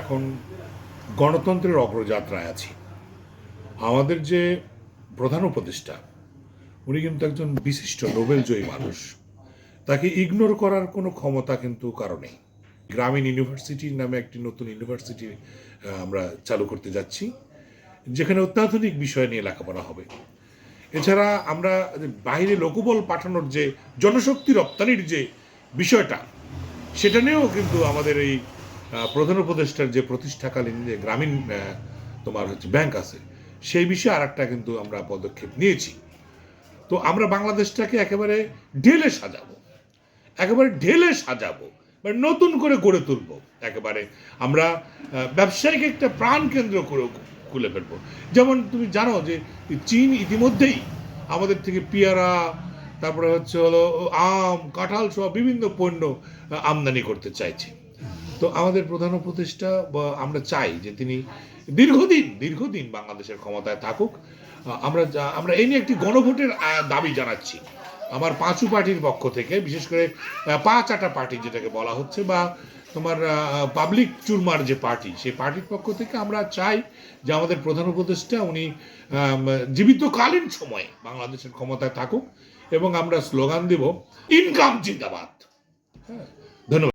এখন গণতন্ত্রের অগ্রযাত্রায় আছি। আমাদের যে প্রধান উপদেষ্টা, উনি কিন্তু একজন বিশিষ্ট নোবেলজয়ী মানুষ। তাকে ইগনোর করার কোনো ক্ষমতা কিন্তু কারও নেই। গ্রামীণ ইউনিভার্সিটি নামে একটি নতুন ইউনিভার্সিটি আমরা চালু করতে যাচ্ছি, যেখানে অত্যাধুনিক বিষয় নিয়ে লেখাপড়া হবে। এছাড়া আমরা বাইরে লোকবল পাঠানোর যে জনশক্তি রপ্তানির যে বিষয়টা, সেটা নিয়েও কিন্তু আমাদের এই প্রধান উপদেষ্টার যে প্রতিষ্ঠাকালীন যে গ্রামীণ তোমার হচ্ছে ব্যাংক আছে, সেই বিষয়ে আর একটা কিন্তু আমরা পদক্ষেপ নিয়েছি। তো আমরা বাংলাদেশটাকে একেবারে ঢেলে সাজাবো, একেবারে ঢেলে সাজাবো মানে নতুন করে গড়ে তুলবো, একেবারে আমরা ব্যবসায়িক একটা প্রাণ কেন্দ্র করে খুলে ফেলব। যেমন তুমি জানো যে চীন ইতিমধ্যেই আমাদের থেকে পেয়ারা, তারপরে হচ্ছে হলো আম, কাঁঠাল সহ বিভিন্ন পণ্য আমদানি করতে চাইছে। তো আমাদের প্রধান উপদেষ্টা বা আমরা চাই যে তিনি দীর্ঘদিন দীর্ঘদিন বাংলাদেশের ক্ষমতায় থাকুক। আমরা আমরা এই নিয়ে একটি গণভোটের দাবি জানাচ্ছি। আমার পাঁচু পার্টির পক্ষ থেকে, বিশেষ করে পাঁচ আটা পার্টি যেটাকে বলা হচ্ছে বা তোমার পাবলিক চুরমার যে পার্টি, সেই পার্টির পক্ষ থেকে আমরা চাই যে আমাদের প্রধান উপদেষ্টা উনি জীবিতকালীন সময়ে বাংলাদেশের ক্ষমতায় থাকুক এবং আমরা স্লোগান দেব, ইনকাম জিন্দাবাদ। হ্যাঁ ধন্যবাদ।